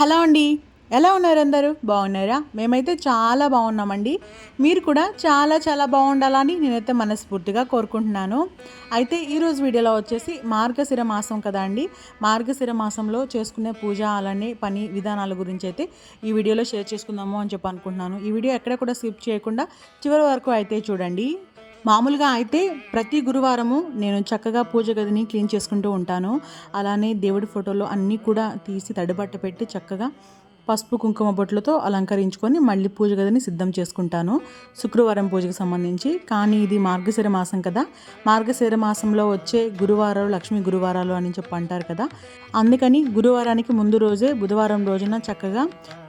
Hello అండి. ఎలా ఉన్నారు అందరూ? బాగున్నారా? మేమైతే చాలా బాగున్నామండి. మీరు కూడా చాలా చాలా బాగుండాలని నేనైతే మనస్ఫూర్తిగా కోరుకుంటున్నాను. అయితే ఈరోజు వీడియోలో వచ్చేసి మార్గశిర మాసం కదా అండి. మార్గశిర మాసంలో చేసుకునే పూజ అలానే పని విధానాల గురించి అయితే ఈ వీడియోలో షేర్ చేసుకుందాము అని చెప్పి అనుకుంటున్నాను. ఈ వీడియో ఎక్కడ కూడా స్కిప్ చేయకుండా చివరి వరకు అయితే చూడండి. మామూలుగా అయితే ప్రతి గురువారము నేను చక్కగా పూజ గదిని క్లీన్ చేసుకుంటూ ఉంటాను. అలానే దేవుడి ఫోటోలు అన్నీ కూడా తీసి తడిబట్ట పెట్టి చక్కగా పసుపు కుంకుమ బొట్లతో అలంకరించుకొని మళ్ళీ పూజ గదిని సిద్ధం చేసుకుంటాను. శుక్రవారం పూజకు సంబంధించి. కానీ ఇది మార్గశిర మాసం కదా. మార్గశిర మాసంలో వచ్చే గురువారాలు లక్ష్మీ గురువారాలు అని చెప్పి అంటారు కదా. అందుకని గురువారానికి ముందు రోజే బుధవారం రోజున చక్కగా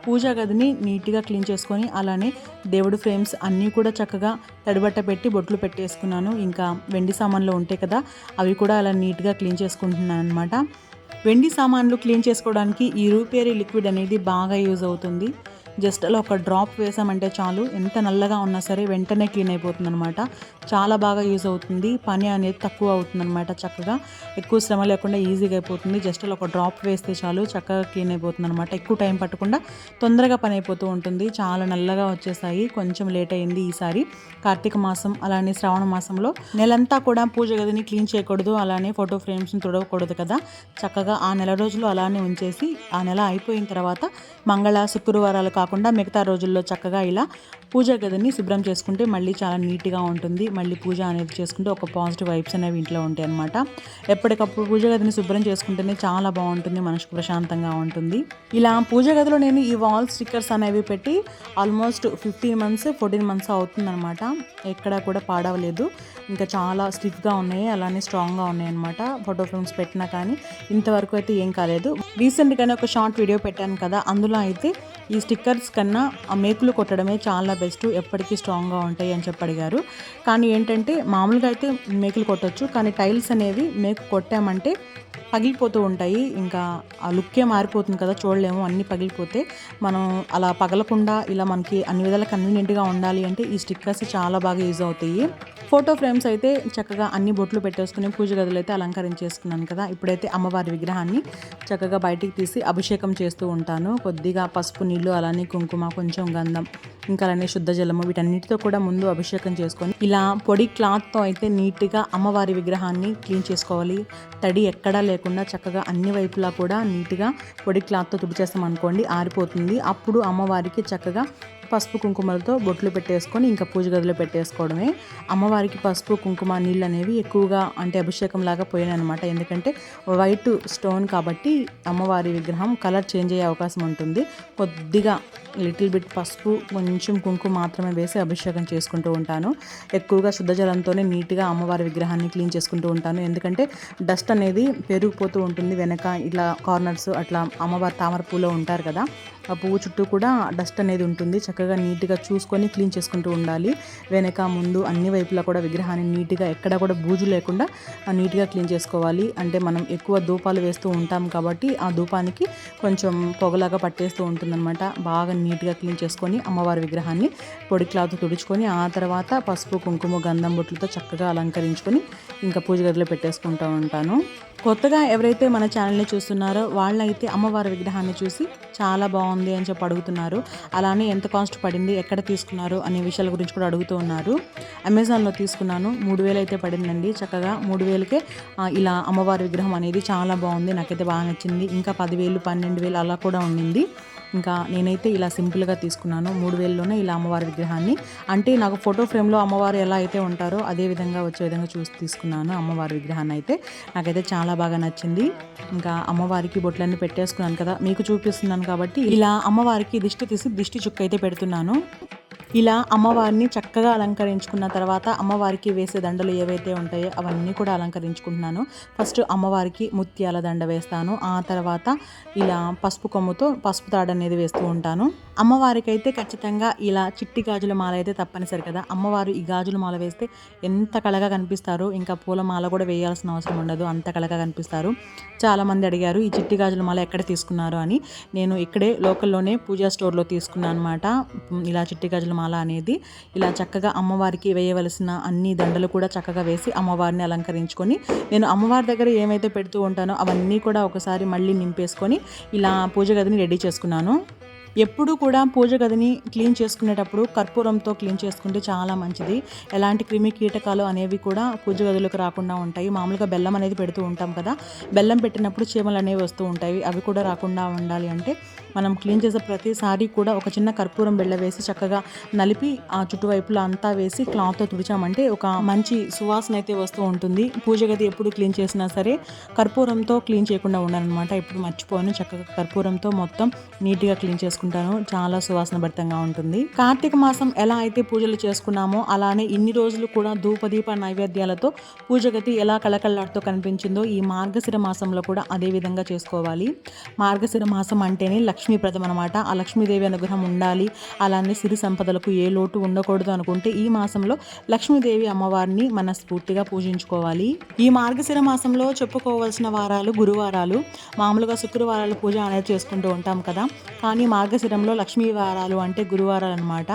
పూజా గదిని నీట్గా క్లీన్ చేసుకొని అలానే దేవుడు ఫ్రేమ్స్ అన్నీ కూడా చక్కగా తడిబట్ట పెట్టి బొట్లు పెట్టేసుకున్నాను. ఇంకా వెండి సామాన్లు ఉంటాయి కదా అవి కూడా అలా నీట్గా క్లీన్ చేసుకుంటున్నాను అనమాట వెండి సామాన్లు క్లీన్ చేసుకోవడానికి ఈ రూపేరీ లిక్విడ్ అనేది బాగా యూజ్ అవుతుంది. జస్ట్ అలా ఒక డ్రాప్ వేసామంటే చాలు. ఎంత నల్లగా ఉన్నా సరే వెంటనే క్లీన్ అయిపోతుంది అనమాట చాలా బాగా యూజ్ అవుతుంది. పని అనేది తక్కువ అవుతుంది అనమాట చక్కగా. ఎక్కువ శ్రమ లేకుండా ఈజీగా అయిపోతుంది. జస్ట్ అలా ఒక డ్రాప్ వేస్తే చాలు చక్కగా క్లీన్ అయిపోతుంది అనమాట ఎక్కువ టైం పట్టకుండా తొందరగా పని అయిపోతూ ఉంటుంది. చాలా నల్లగా వచ్చేసాయి. కొంచెం లేట్ అయింది ఈసారి. కార్తీక మాసం అలానే శ్రావణ మాసంలో నెలంతా కూడా పూజ గదిని క్లీన్ చేయకూడదు. అలానే ఫోటో ఫ్రేమ్స్ని తుడవకూడదు కదా. చక్కగా ఆ నెల రోజులు అలానే ఉంచేసి ఆ నెల అయిపోయిన తర్వాత మంగళ శుక్రవారాలు కాకుండా మిగతా రోజుల్లో చక్కగా ఇలా పూజ గదిని శుభ్రం చేసుకుంటే మళ్ళీ చాలా నీట్గా ఉంటుంది. మళ్ళీ పూజ అనేది చేసుకుంటే ఒక పాజిటివ్ వైబ్స్ అనేవి ఇంట్లో ఉంటాయి అనమాట ఎప్పటికప్పుడు పూజ గదిని శుభ్రం చేసుకుంటేనే చాలా బాగుంటుంది మనసుకు ప్రశాంతంగా ఉంటుంది. ఇలా పూజ గదిలో నేను ఈ వాల్ స్టిక్కర్స్ అనేవి పెట్టి almost fifteen months fourteen months అవుతుందన్నమాట. ఎక్కడా కూడా పాడవలేదు. ఇంకా చాలా స్టిఫ్గా ఉన్నాయి అలానే స్ట్రాంగ్గా ఉన్నాయి అనమాట ఫోటో ఫ్రేమ్స్ పెట్టినా కానీ ఇంతవరకు అయితే ఏం కాలేదు. రీసెంట్గానే ఒక షార్ట్ వీడియో పెట్టాను కదా అందులో అయితే ఈ స్టిక్కర్స్ కన్నా ఆ మేకులు కొట్టడమే చాలా బెస్ట్ ఎప్పటికీ స్ట్రాంగ్గా ఉంటాయి అని చెప్పి అడిగారు. కానీ ఏంటంటే మామూలుగా అయితే మేకులు కొట్టచ్చు కానీ టైల్స్ అనేవి మేకు కొట్టామంటే పగిలిపోతూ ఉంటాయి. ఇంకా ఆ లుక్కే మారిపోతుంది కదా చూడలేము అన్నీ పగిలిపోతే. మనం అలా పగలకుండా ఇలా మనకి అన్ని విధాల కన్వీనియంట్గా ఉండాలి అంటే ఈ స్టిక్కర్స్ చాలా బాగా యూజ్ అవుతాయి. ఫోటో ఫ్రేమ్స్ అయితే చక్కగా అన్ని బొట్లు పెట్టేసుకుని పూజ గదులు అయితే అలంకరించేసుకున్నాను కదా. ఇప్పుడైతే అమ్మవారి విగ్రహాన్ని చక్కగా బయటికి తీసి అభిషేకం చేస్తూ ఉంటాను. కొద్దిగా పసుపు నీళ్ళు అలానే కుంకుమ కొంచెం గంధం ఇంకా అలానే శుద్ధ జలము వీటన్నిటితో కూడా ముందు అభిషేకం చేసుకొని ఇలా పొడి క్లాత్తో అయితే నీట్గా అమ్మవారి విగ్రహాన్ని క్లీన్ చేసుకోవాలి. తడి ఎక్కడా లేకుండా చక్కగా అన్ని వైపులా కూడా నీట్గా పొడి క్లాత్తో తుడిచేస్తాం అనుకోండి ఆరిపోతుంది. అప్పుడు అమ్మవారికి చక్కగా పసుపు కుంకుమలతో బొట్లు పెట్టేసుకొని ఇంకా పూజ గదిలో పెట్టేసుకోవడమే. అమ్మవారికి పసుపు కుంకుమ నీళ్ళు అనేవి ఎక్కువగా అంటే అభిషేకం లాగా పోయాయి అనమాట ఎందుకంటే వైట్ స్టోన్ కాబట్టి అమ్మవారి విగ్రహం కలర్ చేంజ్ అయ్యే అవకాశం ఉంటుంది. కొద్దిగా లిటిల్ బిట్ పసుపు కొంచెం కుంకుమ మాత్రమే వేసి అభిషేకం చేసుకుంటూ ఉంటాను. ఎక్కువగా శుద్ధ జలంతోనే నీట్గా అమ్మవారి విగ్రహాన్ని క్లీన్ చేసుకుంటూ ఉంటాను. ఎందుకంటే డస్ట్ అనేది పెరిగిపోతూ ఉంటుంది వెనక ఇట్లా కార్నర్స్ అట్లా అమ్మవారి తామర పూలో ఉంటారు కదా. ఆ పువ్వు చుట్టూ కూడా డస్ట్ అనేది ఉంటుంది. చక్కగా చక్కగా నీట్గా చూసుకొని క్లీన్ చేసుకుంటూ ఉండాలి. వెనక ముందు అన్ని వైపులా కూడా విగ్రహాన్ని నీట్గా ఎక్కడ కూడా బూజు లేకుండా నీట్గా క్లీన్ చేసుకోవాలి. అంటే మనం ఎక్కువ ధూపాలు వేస్తూ ఉంటాం కాబట్టి ఆ ధూపానికి కొంచెం పొగలాగా పట్టేస్తూ ఉంటుందన్నమాట. బాగా నీట్గా క్లీన్ చేసుకొని అమ్మవారి విగ్రహాన్ని పొడి క్లాత్ తుడుచుకొని ఆ తర్వాత పసుపు కుంకుమ గంధం బొట్లతో చక్కగా అలంకరించుకొని ఇంకా పూజ గదిలో పెట్టేసుకుంటూ ఉంటాను. కొత్తగా ఎవరైతే మన ఛానల్ని చూస్తున్నారో వాళ్ళైతే అమ్మవారి విగ్రహాన్ని చూసి చాలా బాగుంది అని చెప్పి అడుగుతున్నారు. అలానే ఎంత కాస్ట్ పడింది ఎక్కడ తీసుకున్నారు అనే విషయాల గురించి కూడా అడుగుతూ ఉన్నారు. అమెజాన్లో తీసుకున్నాను మూడు వేలు అయితే పడిందండి. చక్కగా మూడు వేలకే ఇలా అమ్మవారి విగ్రహం అనేది చాలా బాగుంది. నాకైతే బాగా నచ్చింది. ఇంకా పదివేలు పన్నెండు వేలు అలా కూడా ఉండింది. ఇంకా నేనైతే ఇలా సింపుల్గా తీసుకున్నాను. మూడు వేలలోనే ఇలా అమ్మవారి విగ్రహాన్ని. అంటే నాకు ఫోటో ఫ్రేమ్లో అమ్మవారు ఎలా అయితే ఉంటారో అదే విధంగా వచ్చే విధంగా చూసి తీసుకున్నాను అమ్మవారి విగ్రహాన్ని అయితే. నాకైతే చాలా బాగా నచ్చింది. ఇంకా అమ్మవారికి బొట్లన్నీ పెట్టేసుకున్నాను కదా మీకు చూపిస్తున్నాను కాబట్టి ఇలా అమ్మవారికి దిష్టి తీసి దిష్టి చుక్క అయితే పెడుతున్నాను. ఇలా అమ్మవారిని చక్కగా అలంకరించుకున్న తర్వాత అమ్మవారికి వేసే దండలు ఏవైతే ఉంటాయో అవన్నీ కూడా అలంకరించుకుంటున్నాను. ఫస్ట్ అమ్మవారికి ముత్యాల దండ వేస్తాను. ఆ తర్వాత ఇలా పసుపు కొమ్ముతో పసుపు తాడు అనేది వేస్తూ ఉంటాను. అమ్మవారికి అయితే ఖచ్చితంగా ఇలా చిట్టి గాజుల మాల అయితే తప్పనిసరి కదా. అమ్మవారు ఈ గాజుల మాల వేస్తే ఎంత కళగా కనిపిస్తారో ఇంకా పూల మాల కూడా వేయాల్సిన అవసరం ఉండదు అంత కళగా కనిపిస్తారు. చాలామంది అడిగారు ఈ చిట్టి గాజుల మాల ఎక్కడ తీసుకున్నారు? అని. నేను ఇక్కడే లోకల్లోనే పూజా స్టోర్లో తీసుకున్నాను అనమాట ఇలా చిట్టి గాజుల మాల అనేది ఇలా చక్కగా అమ్మవారికి వేయవలసిన అన్ని దండలు కూడా చక్కగా వేసి అమ్మవారిని అలంకరించుకొని నేను అమ్మవారి దగ్గర ఏమైతే పెడుతూ ఉంటానో అవన్నీ కూడా ఒకసారి మళ్ళీ నింపేసుకొని ఇలా పూజ గదిని రెడీ చేసుకున్నాను. ఎప్పుడు కూడా పూజ గదిని క్లీన్ చేసుకునేటప్పుడు కర్పూరంతో క్లీన్ చేసుకుంటే చాలా మంచిది. ఎలాంటి క్రిమి కీటకాలు అనేవి కూడా పూజ గదిలోకి రాకుండా ఉంటాయి. మామూలుగా బెల్లం అనేది పెడుతూ ఉంటాం కదా. బెల్లం పెట్టినప్పుడు చీమలు అనేవి వస్తూ ఉంటాయి. అవి కూడా రాకుండా ఉండాలి అంటే మనం క్లీన్ చేసే ప్రతిసారి కూడా ఒక చిన్న కర్పూరం బెల్ల వేసి చక్కగా నలిపి ఆ చుట్టువైపులా అంతా వేసి క్లాత్తో తుడిచామంటే ఒక మంచి సువాసన అయితే వస్తూ ఉంటుంది. పూజ గది ఎప్పుడు క్లీన్ చేసినా సరే కర్పూరంతో క్లీన్ చేయకుండా ఉండాలన్నమాట ఎప్పుడు మర్చిపోను. చక్కగా కర్పూరంతో మొత్తం నీట్గా క్లీన్ చేసుకుంటాను. చాలా సువాసన భరితంగా ఉంటుంది. కార్తీక మాసం ఎలా అయితే పూజలు చేసుకున్నామో అలానే ఇన్ని రోజులు కూడా ధూపదీప నైవేద్యాలతో పూజగతి ఎలా కళకళలాడుతూ కనిపించిందో ఈ మార్గశిర మాసంలో కూడా అదే విధంగా చేసుకోవాలి. మార్గశిర మాసం అంటేనే లక్ష్మీప్రదం అనమాట ఆ లక్ష్మీదేవి అనుగ్రహం ఉండాలి. అలానే సిరి సంపదలకు ఏ లోటు ఉండకూడదు అనుకుంటే ఈ మాసంలో లక్ష్మీదేవి అమ్మవారిని మనస్ఫూర్తిగా పూజించుకోవాలి. ఈ మార్గశిర మాసంలో చెప్పుకోవాల్సిన వారాలు గురువారాలు. మామూలుగా శుక్రవారాలు పూజ అనేది చేసుకుంటూ ఉంటాం కదా. కానీ మార్గశిరంలో లక్ష్మీ వారాలు అంటే గురువారాలు అనమాట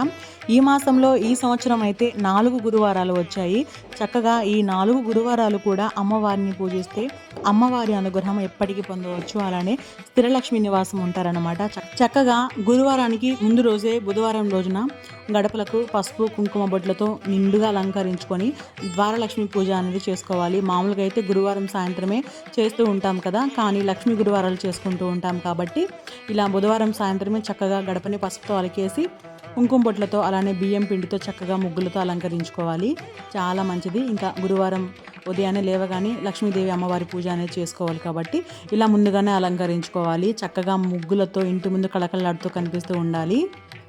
ఈ మాసంలో ఈ సంవత్సరం అయితే నాలుగు గురువారాలు వచ్చాయి. చక్కగా ఈ నాలుగు గురువారాలు కూడా అమ్మవారిని పూజిస్తే అమ్మవారి అనుగ్రహం ఎప్పటికీ పొందవచ్చు. అలానే స్థిరలక్ష్మి నివాసం అనమాట. చక్కగా గురువారానికి ముందు రోజే బుధవారం రోజున గడపలకు పసుపు కుంకుమ బొట్లతో నిండుగా అలంకరించుకొని ద్వారలక్ష్మి పూజ అనేది చేసుకోవాలి. మామూలుగా అయితే గురువారం సాయంత్రమే చేస్తూ ఉంటాం కదా కానీ లక్ష్మీ గురువారాలు చేసుకుంటూ ఉంటాం కాబట్టి ఇలా బుధవారం సాయంత్రమే చక్కగా గడపని పసుపుతో అలికేసి కుంకుమ బొట్లతో అలానే బియ్యం పిండితో చక్కగా ముగ్గులతో అలంకరించుకోవాలి. చాలా మంచిది. ఇంకా గురువారం ఉదయాన్నే లేవగానే లక్ష్మీదేవి అమ్మవారి పూజ అనేది చేసుకోవాలి కాబట్టి ఇలా ముందుగానే అలంకరించుకోవాలి. చక్కగా ముగ్గులతో ఇంటి ముందు కళకళలాడుతూ కనిపిస్తూ ఉండాలి.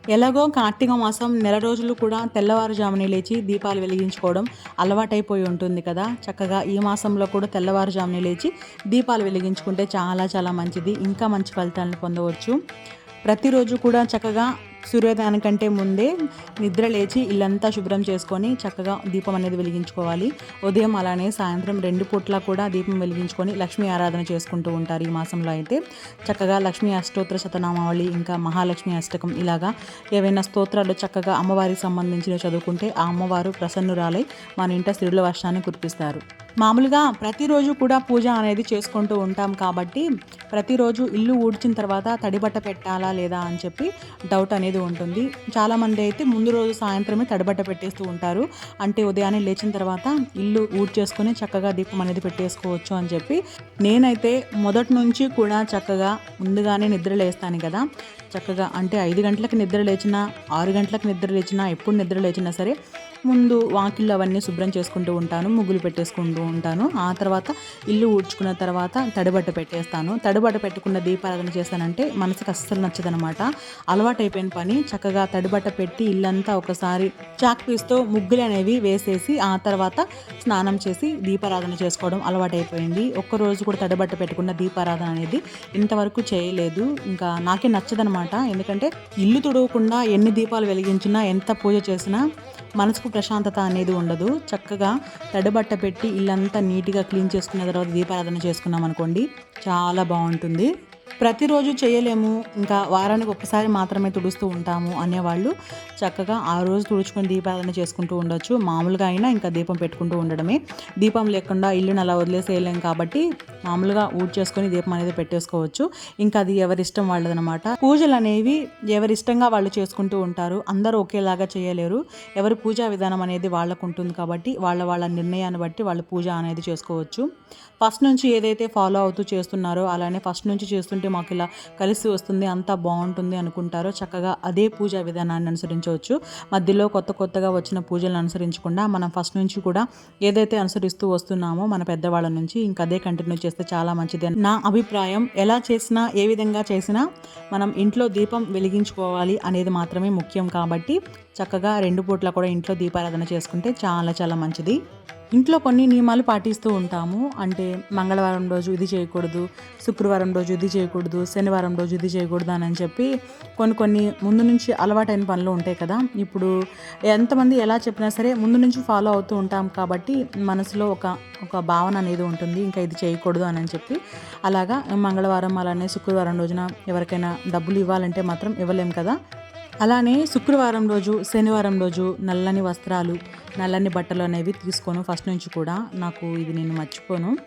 ఎలాగో కార్తీక మాసం నెల రోజులు కూడా తెల్లవారుజామునే లేచి దీపాలు వెలిగించుకోవడం అలవాటైపోయి ఉంటుంది కదా. చక్కగా ఈ మాసంలో కూడా తెల్లవారుజామునే లేచి దీపాలు వెలిగించుకుంటే చాలా చాలా మంచిది. ఇంకా మంచి ఫలితాలను పొందవచ్చు. ప్రతిరోజు కూడా చక్కగా సూర్యోదయానికంటే ముందే నిద్ర లేచి ఇల్లంతా శుభ్రం చేసుకొని చక్కగా దీపం అనేది వెలిగించుకోవాలి. ఉదయం అలానే సాయంత్రం రెండు పూట్ల కూడా దీపం వెలిగించుకొని లక్ష్మీ ఆరాధన చేసుకుంటూ ఉంటారు ఈ మాసంలో అయితే. చక్కగా లక్ష్మీ అష్టోత్తర శతనామావళి ఇంకా మహాలక్ష్మి అష్టకం ఇలాగా ఏవైనా స్తోత్రాలు చక్కగా అమ్మవారికి సంబంధించిన చదువుకుంటే ఆ అమ్మవారు ప్రసన్నురాలై మన ఇంట శ్రీల వర్షాన్ని కురిపిస్తారు. మామూలుగా ప్రతిరోజు కూడా పూజ అనేది చేసుకుంటూ ఉంటాం కాబట్టి ప్రతిరోజు ఇల్లు ఊడ్చిన తర్వాత తడిబట్ట పెట్టాలా లేదా అని చెప్పి డౌట్ అనేది ఉంటుంది. చాలామంది అయితే ముందు రోజు సాయంత్రమే తడిబట్ట పెట్టేస్తూ ఉంటారు. అంటే ఉదయాన్నే లేచిన తర్వాత ఇల్లు ఊడ్చేసుకొని చక్కగా దీపం అనేది పెట్టేసుకోవచ్చు అని చెప్పి నేనైతే మొదటి నుంచి కూడా చక్కగా ముందుగానే నిద్ర లేస్తాను కదా. చక్కగా అంటే ఐదు గంటలకు నిద్ర లేచినా ఆరు గంటలకు నిద్ర లేచినా ఎప్పుడు నిద్ర లేచినా సరే ముందు వాకిళ్ళు అవన్నీ శుభ్రం చేసుకుంటూ ఉంటాను ముగ్గులు పెట్టేసుకుంటూ ఉంటాను. ఆ తర్వాత ఇల్లు ఊడ్చుకున్న తర్వాత తడిబట్ట పెట్టేస్తాను. తడిబట్ట పెట్టుకున్న దీపారాధన చేస్తానంటే మనసుకు అస్సలు నచ్చదనమాట అలవాటైపోయిన పని చక్కగా తడిబట్ట పెట్టి ఇల్లంతా ఒకసారి చాక్ పీస్తో ముగ్గులు అనేవి వేసేసి ఆ తర్వాత స్నానం చేసి దీపారాధన చేసుకోవడం అలవాటైపోయింది. ఒక్కరోజు కూడా తడిబట్ట పెట్టుకున్న దీపారాధన అనేది ఇంతవరకు చేయలేదు. ఇంకా నాకే నచ్చదనమాట ఎందుకంటే ఇల్లు తుడవకుండా ఎన్ని దీపాలు వెలిగించినా ఎంత పూజ చేసినా మనసుకు ప్రశాంతత అనేది ఉండదు. చక్కగా తడిబట్ట పెట్టి ఇల్లంతా నీట్గా క్లీన్ చేసుకున్న తర్వాత దీపారాధన చేసుకున్నాం అనుకోండి చాలా బాగుంటుంది. ప్రతిరోజు చేయలేము. ఇంకా వారానికి ఒకసారి మాత్రమే తుడుస్తూ ఉంటాము అనేవాళ్ళు చక్కగా ఆ రోజు తుడుచుకొని దీపారాధన చేసుకుంటూ ఉండొచ్చు. మామూలుగా అయినా ఇంకా దీపం పెట్టుకుంటూ ఉండడమే. దీపం లేకుండా ఇల్లుని అలా వదిలేసేయలేం కాబట్టి మామూలుగా ఊడ్ చేసుకొని దీపం అనేది పెట్టేసుకోవచ్చు. ఇంకా అది ఎవరిష్టం వాళ్ళదనమాట పూజలు అనేవి ఎవరిష్టంగా వాళ్ళు చేసుకుంటూ ఉంటారు. అందరూ ఒకేలాగా చేయలేరు. ఎవరి పూజా విధానం అనేది వాళ్ళకు ఉంటుంది కాబట్టి వాళ్ళ వాళ్ళ నిర్ణయాన్ని బట్టి వాళ్ళు పూజ అనేది చేసుకోవచ్చు. ఫస్ట్ నుంచి ఏదైతే ఫాలో అవుతూ చేస్తున్నారో అలానే ఫస్ట్ నుంచి చేస్తుంటే మాకు ఇలా కలిసి వస్తుంది అంతా బాగుంటుంది అనుకుంటారో చక్కగా అదే పూజా విధానాన్ని అనుసరించవచ్చు. మధ్యలో కొత్త కొత్తగా వచ్చిన పూజలను అనుసరించకుండా మనం ఫస్ట్ నుంచి కూడా ఏదైతే అనుసరిస్తూ వస్తున్నామో మన పెద్దవాళ్ళ నుంచి ఇంకా అదే కంటిన్యూ చేస్తే చాలా మంచిది. నా అభిప్రాయం ఎలా చేసినా ఏ విధంగా చేసినా మనం ఇంట్లో దీపం వెలిగించుకోవాలి అనేది మాత్రమే ముఖ్యం కాబట్టి చక్కగా రెండు పూట్ల కూడా ఇంట్లో దీపారాధన చేసుకుంటే చాలా చాలా మంచిది. ఇంట్లో కొన్ని నియమాలు పాటిస్తూ ఉంటాము. అంటే మంగళవారం రోజు ఇది చేయకూడదు శుక్రవారం రోజు ఇది చేయకూడదు శనివారం రోజు ఇది చేయకూడదు అని చెప్పి కొన్ని కొన్ని ముందు నుంచి అలవాటైన పనులు ఉంటాయి కదా. ఇప్పుడు ఎంతమంది ఎలా చెప్పినా సరే ముందు నుంచి ఫాలో అవుతూ ఉంటాం కాబట్టి మనసులో ఒక ఒక భావన అనేది ఉంటుంది ఇంకా ఇది చేయకూడదు అని చెప్పి. అలాగా మంగళవారం అలానే శుక్రవారం రోజున ఎవరికైనా డబ్బులు ఇవ్వాలంటే మాత్రం ఇవ్వలేం కదా. అలానే శుక్రవారం రోజు శనివారం రోజు నల్లని వస్త్రాలు నల్లని బట్టలు అనేవి తీసుకోను. ఫస్ట్ నుంచి కూడా నాకు ఇది నేను మర్చిపోను.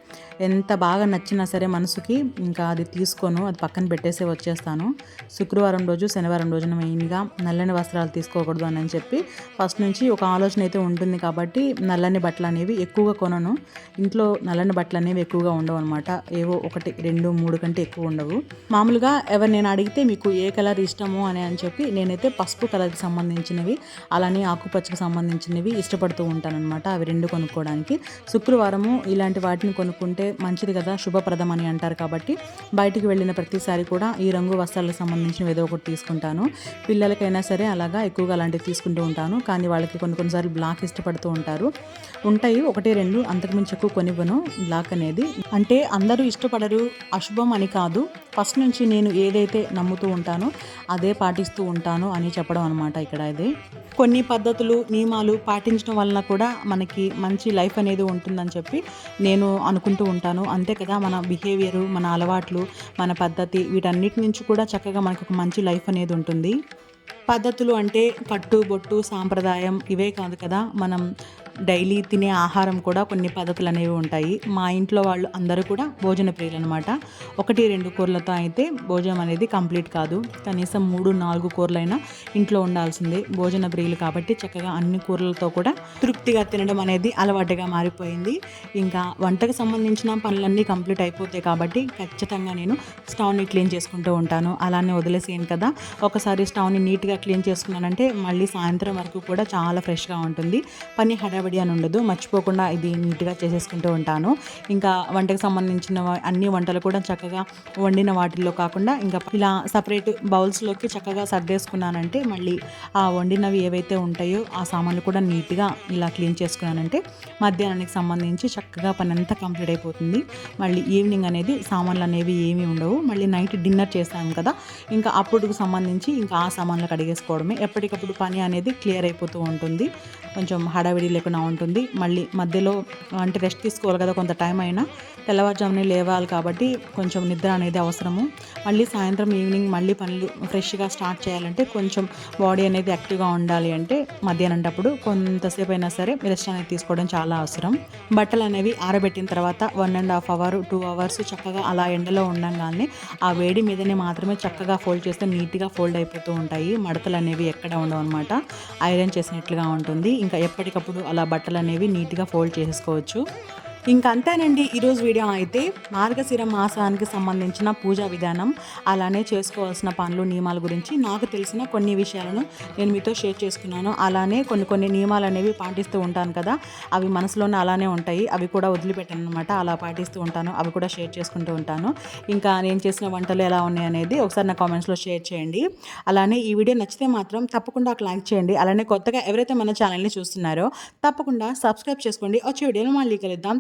ఎంత బాగా నచ్చినా సరే మనసుకి ఇంకా అది తీసుకోను. అది పక్కన పెట్టేసి వచ్చేస్తాను. శుక్రవారం రోజు శనివారం రోజున మెయిన్గా నల్లని వస్త్రాలు తీసుకోకూడదు అని చెప్పి ఫస్ట్ నుంచి ఒక ఆలోచన అయితే ఉంటుంది కాబట్టి నల్లని బట్టలు అనేవి ఎక్కువగా కొనను. ఇంట్లో నల్లని బట్టలు అనేవి ఎక్కువగా ఉండవు అనమాట ఏవో ఒకటి రెండు మూడు కంటే ఎక్కువ ఉండవు. మామూలుగా ఎవరు నేను అడిగితే మీకు ఏ కలర్ ఇష్టము అని అని చెప్పి నేను అయితే పసుపు కలర్కి సంబంధించినవి అలానే ఆకుపచ్చకి సంబంధించినవి ఇష్టపడుతూ ఉంటానన్నమాట అవి రెండు కొనుక్కోవడానికి. శుక్రవారము ఇలాంటి వాటిని కొనుక్కుంటే మంచిది కదా శుభప్రదం అని అంటారు కాబట్టి బయటికి వెళ్ళిన ప్రతిసారి కూడా ఈ రంగు వస్త్రాలకు సంబంధించినవి ఏదో ఒకటి తీసుకుంటాను. పిల్లలకైనా సరే అలాగా ఎక్కువగా అలాంటివి తీసుకుంటూ ఉంటాను. కానీ వాళ్ళకి కొన్ని కొన్నిసార్లు బ్లాక్ ఇష్టపడుతూ ఉంటారు. ఉంటాయి ఒకటి రెండు అంతకుమించి ఎక్కువ కొనివ్వను. బ్లాక్ అనేది అంటే అందరూ ఇష్టపడరు అశుభం అని కాదు. ఫస్ట్ నుంచి నేను ఏదైతే నమ్ముతూ ఉంటానో అదే పాటిస్తూ ఉంటాను అని చెప్పడం అనమాట ఇక్కడ ఇది. కొన్ని పద్ధతులు నియమాలు పాటించడం వలన కూడా మనకి మంచి లైఫ్ అనేది ఉంటుందని చెప్పి నేను అనుకుంటూ ఉంటాను. అంతే కదా మన బిహేవియరు మన అలవాట్లు మన పద్ధతి వీటన్నిటి నుంచి కూడా చక్కగా మనకు ఒక మంచి లైఫ్ అనేది ఉంటుంది. పద్ధతులు అంటే కట్టు బొట్టు సాంప్రదాయం ఇవే కాదు కదా. మనం డైలీ తినే ఆహారం కూడా కొన్ని పద్ధతులు అనేవి ఉంటాయి. మా ఇంట్లో వాళ్ళు అందరూ కూడా భోజన ప్రియులు అనమాట ఒకటి రెండు కూరలతో అయితే భోజనం అనేది కంప్లీట్ కాదు. కనీసం మూడు నాలుగు కూరలైనా ఇంట్లో ఉండాల్సిందే. భోజన ప్రియులు కాబట్టి చక్కగా అన్ని కూరలతో కూడా తృప్తిగా తినడం అనేది అలవాటుగా మారిపోయింది. ఇంకా వంటకు సంబంధించిన పనులన్నీ కంప్లీట్ అయిపోతాయి కాబట్టి ఖచ్చితంగా నేను స్టవ్ని క్లీన్ చేసుకుంటూ ఉంటాను. అలానే వదిలేసేయను కదా. ఒకసారి స్టవ్ని నీట్గా క్లీన్ చేసుకున్నానంటే మళ్ళీ సాయంత్రం వరకు కూడా చాలా ఫ్రెష్గా ఉంటుంది. పని హడావిడి అని ఉండదు. మర్చిపోకుండా ఇది నీట్గా చేసేసుకుంటూ ఉంటాను. ఇంకా వంటకు సంబంధించిన అన్ని వంటలు కూడా చక్కగా వండిన వాటిల్లో కాకుండా ఇంకా ఇలా సపరేట్ బౌల్స్లోకి చక్కగా సర్దేసుకున్నానంటే మళ్ళీ ఆ వండినవి ఏవైతే ఉంటాయో ఆ సామాన్లు కూడా నీట్గా ఇలా క్లీన్ చేసుకున్నానంటే మధ్యాహ్నానికి సంబంధించి చక్కగా పని అంతా కంప్లీట్ అయిపోతుంది. మళ్ళీ ఈవినింగ్ అనేది సామాన్లు అనేవి ఏమీ ఉండవు. మళ్ళీ నైట్ డిన్నర్ చేస్తాం కదా. ఇంకా అప్పుడుకు సంబంధించి ఇంకా ఆ సామాన్లు కడిగేసుకోవడమే. ఎప్పటికప్పుడు పని అనేది క్లియర్ అయిపోతూ ఉంటుంది. కొంచెం హడావిడి లేకుండా ఉంటుంది. మళ్ళీ మధ్యలో అంటే రెస్ట్ తీసుకోవాలి కదా కొంత టైం అయినా. తెల్లవారుజామునే లేవాలి కాబట్టి కొంచెం నిద్ర అనేది అవసరము. మళ్ళీ సాయంత్రం ఈవినింగ్ మళ్ళీ పనులు ఫ్రెష్గా స్టార్ట్ చేయాలంటే కొంచెం బాడీ అనేది యాక్టివ్గా ఉండాలి అంటే మధ్యాహ్నంటప్పుడు కొంతసేపు అయినా సరే రెస్ట్ అనేది తీసుకోవడం చాలా అవసరం. బట్టలు అనేవి ఆరబెట్టిన తర్వాత one and half hour two hours చక్కగా అలా ఎండలో ఉండగానే ఆ వేడి మీదనే మాత్రమే చక్కగా ఫోల్డ్ చేస్తే నీట్గా ఫోల్డ్ అయిపోతూ ఉంటాయి. మడతలు అనేవి ఎక్కడ ఉండవు అనమాట ఐరన్ చేసినట్లుగా ఉంటుంది. ఇంకా ఎప్పటికప్పుడు అలా బట్టలు అనేవి నీట్గా ఫోల్డ్ చేసుకోవచ్చు. ఇంకంతేనండి ఈరోజు వీడియో అయితే మార్గశిర మాసానికి సంబంధించిన పూజా విధానం అలానే చేసుకోవాల్సిన పనులు నియమాల గురించి నాకు తెలిసిన కొన్ని విషయాలను నేను మీతో షేర్ చేసుకున్నాను. అలానే కొన్ని కొన్ని నియమాలు అనేవి పాటిస్తూ ఉంటాను కదా అవి మనసులోనే అలానే ఉంటాయి అవి కూడా వదిలిపెట్టాను అనమాట అలా పాటిస్తూ ఉంటాను అవి కూడా షేర్ చేసుకుంటూ ఉంటాను. ఇంకా నేను చేసిన వంటలు ఎలా ఉన్నాయి అనేది ఒకసారి నా కామెంట్స్లో షేర్ చేయండి. అలానే ఈ వీడియో నచ్చితే మాత్రం తప్పకుండా ఒక లైక్ చేయండి. అలానే కొత్తగా ఎవరైతే మన ఛానల్ని చూస్తున్నారో తప్పకుండా సబ్స్క్రైబ్ చేసుకోండి. వచ్చే వీడియోలో మళ్ళీ కలుద్దాం.